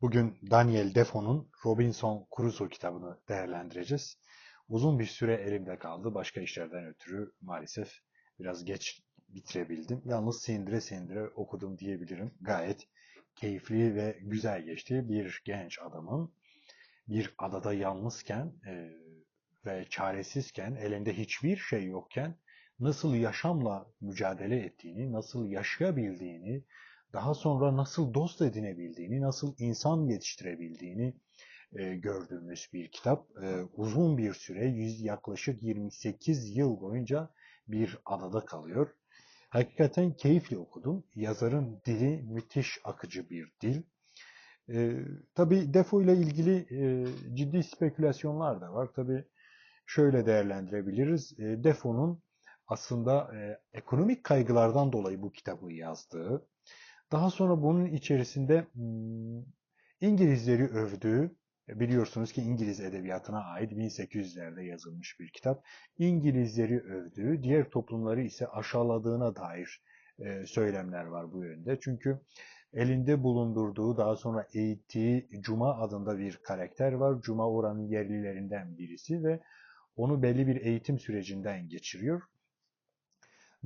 Bugün Daniel Defoe'nun Robinson Crusoe kitabını değerlendireceğiz. Uzun bir süre elimde kaldı. Başka işlerden ötürü maalesef biraz geç bitirebildim. Yalnız sindire sindire okudum diyebilirim. Gayet keyifli ve güzel geçti. Bir genç adamın bir adada yalnızken e, ve çaresizken, elinde hiçbir şey yokken nasıl yaşamla mücadele ettiğini, nasıl yaşayabildiğini, daha sonra nasıl dost edinebildiğini, nasıl insan yetiştirebildiğini e, gördüğümüz bir kitap. E, uzun bir süre, yüz, yaklaşık 28 yıl boyunca bir adada kalıyor. Hakikaten keyifli okudum. Yazarın dili müthiş akıcı bir dil. E, tabii Defo ile ilgili e, ciddi spekülasyonlar da var. Tabii şöyle değerlendirebiliriz. E, Defoe'nun aslında e, ekonomik kaygılardan dolayı bu kitabı yazdığı, daha sonra bunun içerisinde hmm, İngilizleri övdüğü, biliyorsunuz ki İngiliz edebiyatına ait 1800'lerde yazılmış bir kitap. İngilizleri övdüğü, diğer toplumları ise aşağıladığına dair e, söylemler var bu yönde. Çünkü elinde bulundurduğu, daha sonra eğittiği Cuma adında bir karakter var. Cuma oranın yerlilerinden birisi ve onu belli bir eğitim sürecinden geçiriyor.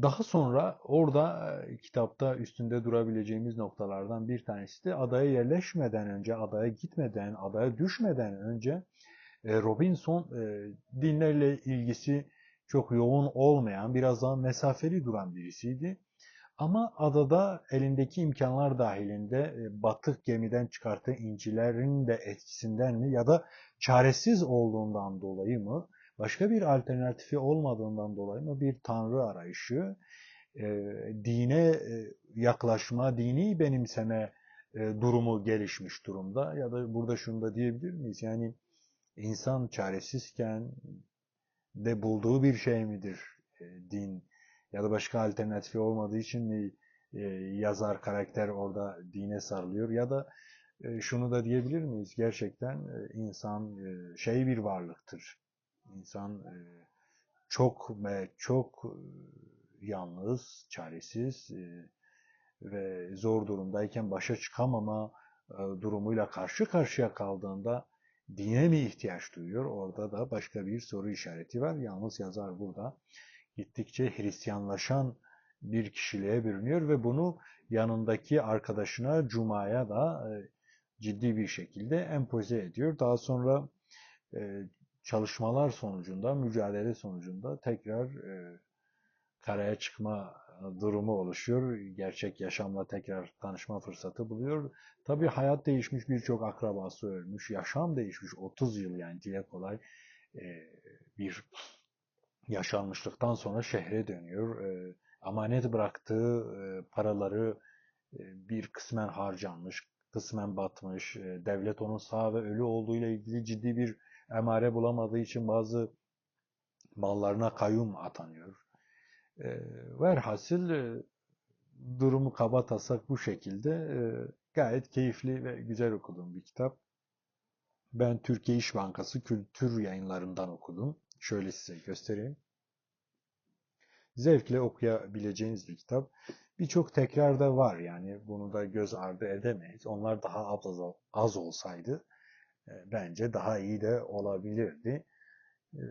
Daha sonra orada kitapta üstünde durabileceğimiz noktalardan bir tanesi de adaya yerleşmeden önce, adaya gitmeden, adaya düşmeden önce Robinson dinlerle ilgisi çok yoğun olmayan, biraz daha mesafeli duran birisiydi. Ama adada elindeki imkanlar dahilinde batık gemiden çıkarttığı incilerin de etkisinden mi ya da çaresiz olduğundan dolayı mı başka bir alternatifi olmadığından dolayı mı bir tanrı arayışı, e, dine e, yaklaşma, dini benimseme e, durumu gelişmiş durumda. Ya da burada şunu da diyebilir miyiz? Yani insan çaresizken de bulduğu bir şey midir e, din? Ya da başka alternatifi olmadığı için mi e, yazar karakter orada dine sarılıyor? Ya da e, şunu da diyebilir miyiz? Gerçekten e, insan şey bir varlıktır İnsan e, çok ve çok e, yalnız, çaresiz e, ve zor durumdayken başa çıkamama durumuyla karşı karşıya kaldığında dine mi ihtiyaç duyuyor? Orada da başka bir soru işareti var. Yalnız yazar burada gittikçe Hristiyanlaşan bir kişiliğe bürünüyor ve bunu yanındaki arkadaşına Cuma'ya da ciddi bir şekilde empoze ediyor. Daha sonra çalışmalar sonucunda, mücadele sonucunda tekrar e, karaya çıkma durumu oluşuyor. Gerçek yaşamla tekrar tanışma fırsatı buluyor. Tabii hayat değişmiş, birçok akrabası ölmüş, yaşam değişmiş. 30 yıl yani dile kolay e, bir yaşanmışlıktan sonra şehre dönüyor. E, amanet bıraktığı e, paraları e, bir kısmen harcanmış, kısmen batmış. E, devlet onun sağ ve ölü olduğu ile ilgili ciddi bir emare bulamadığı için bazı mallarına kayyum atanıyor. E, velhasıl e, durumu kaba tasak bu şekilde e, gayet keyifli ve güzel okuduğum bir kitap. Ben Türkiye İş Bankası Kültür Yayınlarından okudum. Şöyle size göstereyim. Zevkle okuyabileceğiniz bir kitap. Birçok tekrar da var yani bunu da göz ardı edemeyiz. Onlar daha az, az olsaydı bence daha iyi de olabilirdi. E,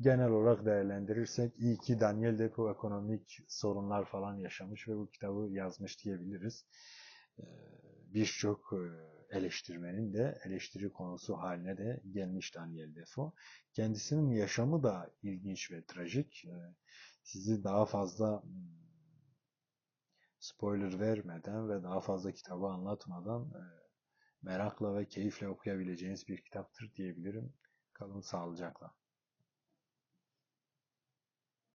genel olarak değerlendirirsek iyi ki Daniel Defoe ekonomik sorunlar falan yaşamış ve bu kitabı yazmış diyebiliriz. E, birçok eleştirmenin de eleştiri konusu haline de gelmiş Daniel Defoe. Kendisinin yaşamı da ilginç ve trajik. Sizi daha fazla hmm, spoiler vermeden ve daha fazla kitabı anlatmadan merakla ve keyifle okuyabileceğiniz bir kitaptır diyebilirim. Kalın sağlıcakla.